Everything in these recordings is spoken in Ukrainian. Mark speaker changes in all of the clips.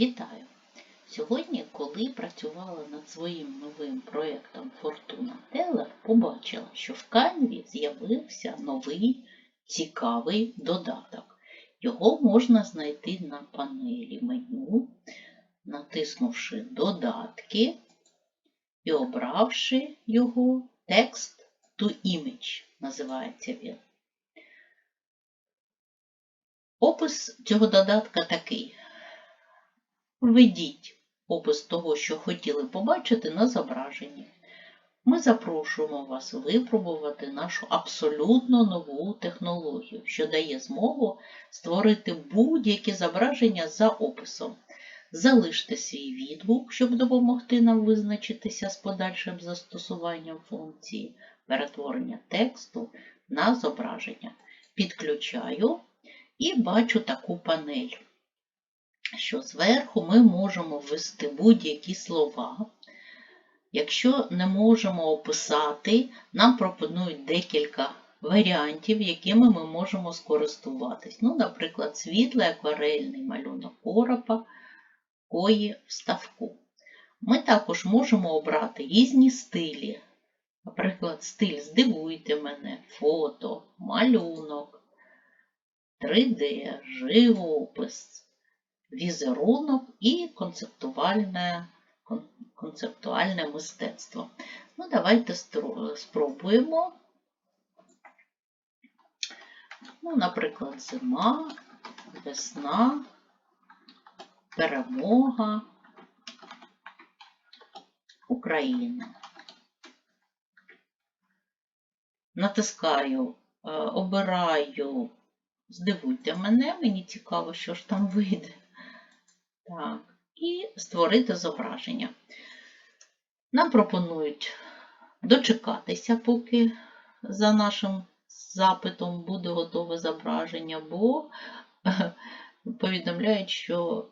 Speaker 1: Вітаю! Сьогодні, коли працювала над своїм новим проєктом Fortuna Teller, побачила, що в Canvі з'явився новий цікавий додаток. Його можна знайти на панелі меню, натиснувши Додатки і обравши його Text to Image, називається він. Опис цього додатка такий. Введіть опис того, що хотіли побачити на зображенні. Ми запрошуємо вас випробувати нашу абсолютно нову технологію, що дає змогу створити будь-які зображення за описом. Залиште свій відгук, щоб допомогти нам визначитися з подальшим застосуванням функції перетворення тексту на зображення. Підключаю і бачу таку панель що зверху ми можемо ввести будь-які слова. Якщо не можемо описати, нам пропонують декілька варіантів, якими ми можемо скористуватись. Ну, Наприклад, світлий акварельний малюнок коропа, кої вставку. Ми також можемо обрати різні стилі. Наприклад, стиль Здивуйте мене, фото, малюнок, 3D, живопис візерунок і концептуальне концептуальне мистецтво. Ну, Давайте спробуємо. Ну, Наприклад, зима, весна, перемога, Україна. Натискаю, е, обираю, здивуйте мене, мені цікаво, що ж там вийде. Так, І створити зображення. Нам пропонують дочекатися, поки за нашим запитом буде готове зображення, бо повідомляють, що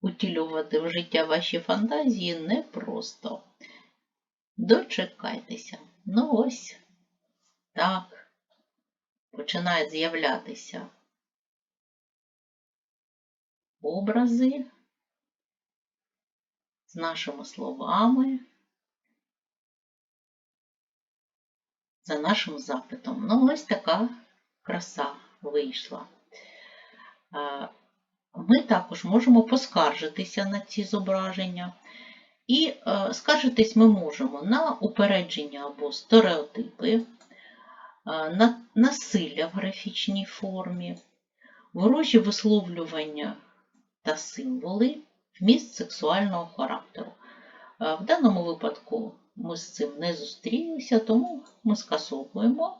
Speaker 1: утілювати в життя ваші фантазії непросто. Дочекайтеся. Ну ось так, починають з'являтися образи з нашими словами, за нашим запитом. Ну, ось така краса вийшла. Ми також можемо поскаржитися на ці зображення. І е, скаржитись ми можемо на упередження або стереотипи, на насилля в графічній формі, ворожі висловлювання та символи, вміст сексуального характеру. Е, в даному випадку ми з цим не зустрілися, тому ми скасовуємо.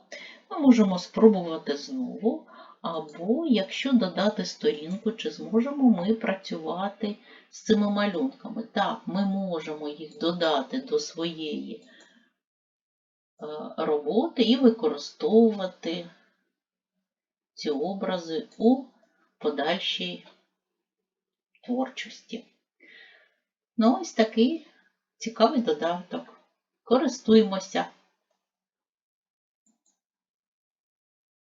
Speaker 1: Ми можемо спробувати знову, або якщо додати сторінку, чи зможемо ми працювати з цими малюнками. Так, ми можемо їх додати до своєї е, роботи і використовувати ці образи у подальшій творчості. Ну, ось такий цікавий додаток. Користуємося.